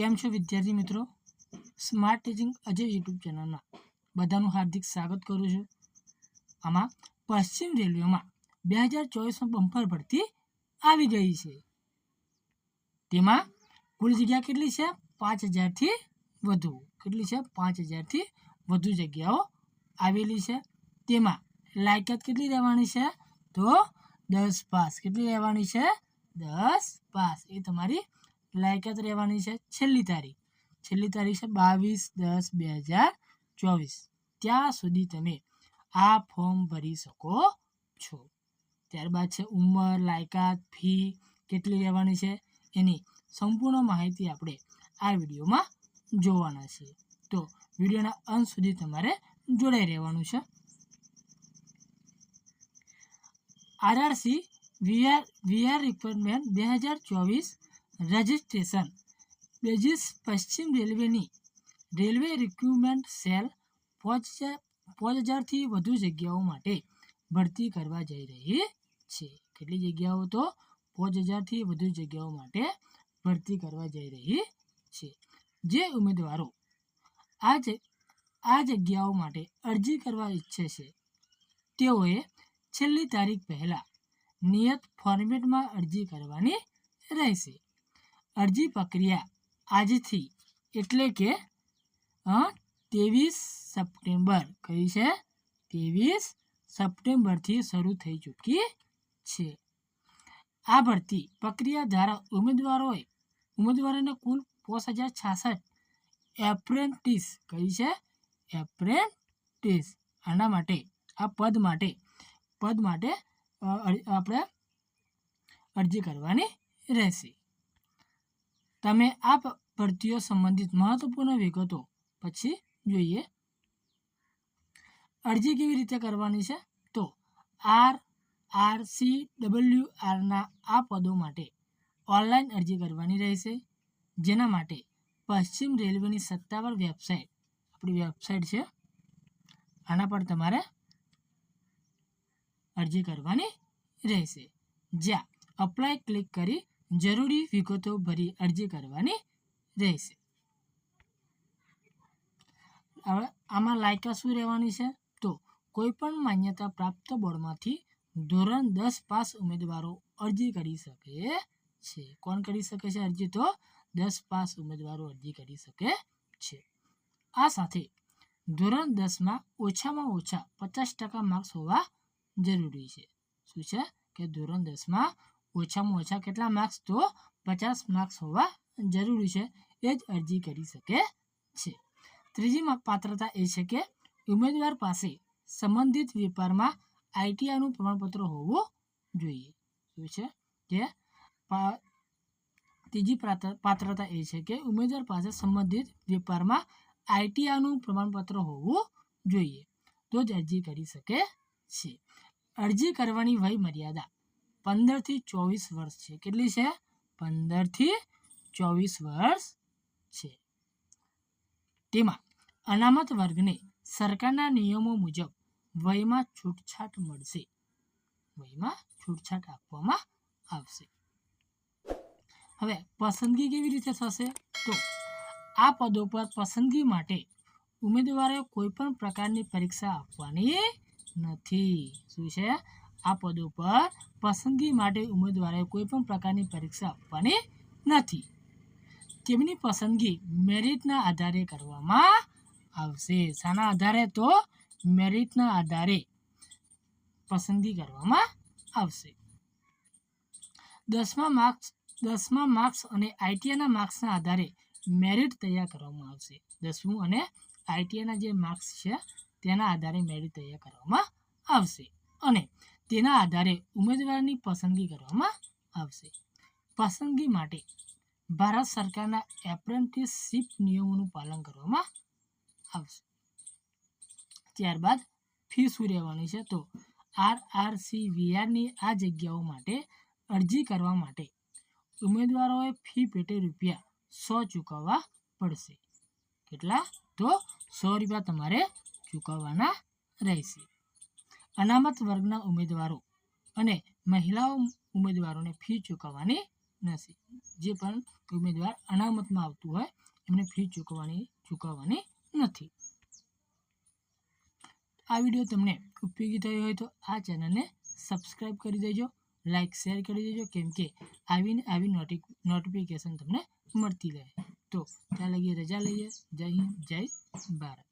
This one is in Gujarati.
કેમ છો વિદ્યાર્થી મિત્રો? સ્માર્ટ ટીચિંગ અજય યુટ્યુબ ચેનલમાં બધાનું હાર્દિક સ્વાગત કરું છું. આમાં પશ્ચિમ રેલવેમાં બે હજાર ચોવીસમાં બમ્પર ભરતી આવી ગઈ છે. તેમાં કુલ જગ્યા કેટલી છે? પાંચ હજારથી વધુ. કેટલી છે? પાંચ હજારથી વધુ જગ્યાઓ આવેલી છે. તેમાં લાયકાત કેટલી રહેવાની છે? તો દસ પાસ. કેટલી રહેવાની છે? દસ પાસ. એ તમારી લાયકાત રહેવાની છે છેલ્લી તારીખ. છેલ્લી તારીખ છે બાવીસ દસ બે હજાર ચોવીસ. ત્યાં સુધી તમે આ ફોર્મ ભરી શકો છો. ત્યારબાદ છે ઉંમર, લાયકાત, ફી કેટલી રહેવાની છે એની સંપૂર્ણ માહિતી આપણે આ વિડીયોમાં જોવાના છીએ તો વિડીયોના અંત સુધી તમારે જોડાઈ રહેવાનું છે. આરઆરસી, વીઆર વીઆર રિક્વાયરમેન્ટ બે હજાર ચોવીસ રજિસ્ટ્રેશન. બેજીસ પશ્ચિમ રેલવેની રેલવે રિક્રુટમેન્ટ સેલ પાંચ હજાર, પાંચ હજારથી વધુ જગ્યાઓ માટે ભરતી કરવા જઈ રહી છે. કેટલી જગ્યાઓ તો? પાંચ હજારથી વધુ જગ્યાઓ માટે ભરતી કરવા જઈ રહી છે. જે ઉમેદવારો આ જ, આ જગ્યાઓ માટે અરજી કરવા ઈચ્છે છે, તેઓએ છેલ્લી તારીખ પહેલાં નિયત ફોર્મેટમાં અરજી કરવાની રહેશે. અરજી પ્રક્રિયા આજથી એટલે કે ત્રેવીસ સપ્ટેમ્બર. કઈ છે? ત્રેવીસ સપ્ટેમ્બરથી શરૂ થઈ ચૂકી છે. આ ભરતી પ્રક્રિયા દ્વારા ઉમેદવારોએ, ઉમેદવારોને કુલ પાંચ હજાર છાસઠ એપ્રેન્ટિસ કઈ છે? એપ્રેન્ટિસ આના માટે, આ પદ માટે પદ માટે આપણે અરજી કરવાની રહેશે. તમે આ ભરતીઓ સંબંધિત મહત્વપૂર્ણ વિગતો પછી જોઈએ. અરજી કેવી રીતે કરવાની છે? તો આર આર, સી, ડબલ્યુ આરના આ પદો માટે ઓનલાઈન અરજી કરવાની રહેશે. જેના માટે પશ્ચિમ રેલવેની સત્તાવાર વેબસાઇટ, આપણી વેબસાઇટ છે, આના પર તમારે અરજી કરવાની રહેશે. જ્યાં અપ્લાય ક્લિક કરી જરૂરી વિગતો ભરી અરજી કરવાની રહેશે. આમાં લાયકા શું રહેવાની છે? તો કોઈ પણ માન્યતા પ્રાપ્ત બોર્ડમાંથી ધોરણ દસ પાસ ઉમેદવારો અરજી કરી શકે છે. કોણ કરી શકે છે અરજી? તો દસ પાસ ઉમેદવારો અરજી કરી શકે છે. આ સાથે ધોરણ દસમાં ઓછામાં ઓછા પચાસ ટકા માર્ક્સ હોવા જરૂરી છે. શું છે? કે ધોરણ દસમાં ઓછામાં ઓછા કેટલા માર્ક્સ તો પચાસ માર્ક્સ હોવા જરૂરી છે. એ જ અરજી કરી શકે છે. ત્રીજી પાત્રતા એ છે કે ઉમેદવાર પાસે સંબંધિત વેપારમાં આઈટીઆઈનું પ્રમાણપત્ર હોવું જોઈએ. શું છે? કે ત્રીજી પાત્રતા એ છે કે ઉમેદવાર પાસે સંબંધિત વેપારમાં આઈટીઆઈનું પ્રમાણપત્ર હોવું જોઈએ. તો જ અરજી કરી શકે છે. અરજી કરવાની વય મર્યાદા પંદરથી ચોવીસ વર્ષ છે. કેટલી છે? પંદરથી ચોવીસ વર્ષ છે. તેમાં અનામત વર્ગને સરકારના નિયમો મુજબ વયમાં છૂટછાટ મળશે. વયમાં છૂટછાટ આપવામાં આવશે. હવે પસંદગી કેવી રીતે થશે? તો આ પદો પર પસંદગી માટે ઉમેદવારે કોઈ પણ પ્રકારની પરીક્ષા આપવાની નથી. શું છે? આ પદો પર પસંદગી માટે ઉમેદવારે કોઈ પણ પ્રકારની પરીક્ષા આપવાની નથી. તેમની પસંદગી? મેરિટના આધારે કરવામાં આવશે. શાના આધારે તો મેરિટના આધારે પસંદગી કરવામાં આવશે. દસમા માર્ક્સ દસમા માર્ક્સ અને આઈટીઆઈના માર્ક્સના આધારે મેરિટ તૈયાર કરવામાં આવશે. દસમું અને આઈટીઆઈના જે માર્ક્સ છે, તેના આધારે મેરિટ તૈયાર કરવામાં આવશે. અને તેના આધારે ઉમેદવારની પસંદગી કરવામાં આવશે. પસંદગી માટે ભારત સરકારના એપ્રેન્ટિસશીપ નિયમોનું પાલન કરવામાં આવશે. ત્યારબાદ ફી શું રહેવાની છે? તો આર આર સી વીઆરની આ જગ્યાઓ માટે અરજી કરવા માટે ઉમેદવારોએ ફી પેટે રૂપિયા સો ચૂકવવા પડશે. કેટલા? તો સો રૂપિયા તમારે ચૂકવવાના રહેશે. અનામત વર્ગના ઉમેદવારો અને મહિલાઓ ઉમેદવારોને ફી ચૂકવવાની નથી જે પણ ઉમેદવાર અનામતમાં આવતું હોય, એમને ફી ચૂકવવાની ચૂકવવાની નથી. આ વીડિયો તમને ઉપયોગી થયો હોય તો આ ચેનલને સબસ્ક્રાઈબ કરી દેજો લાઈક શેર કરી દેજો, કેમ કે આવીને આવી નોટિક, નોટિફિકેશન તમને મળતી રહે. તો ત્યાં લગી રજા લઈએ. જય હિન્દ, જય ભારત.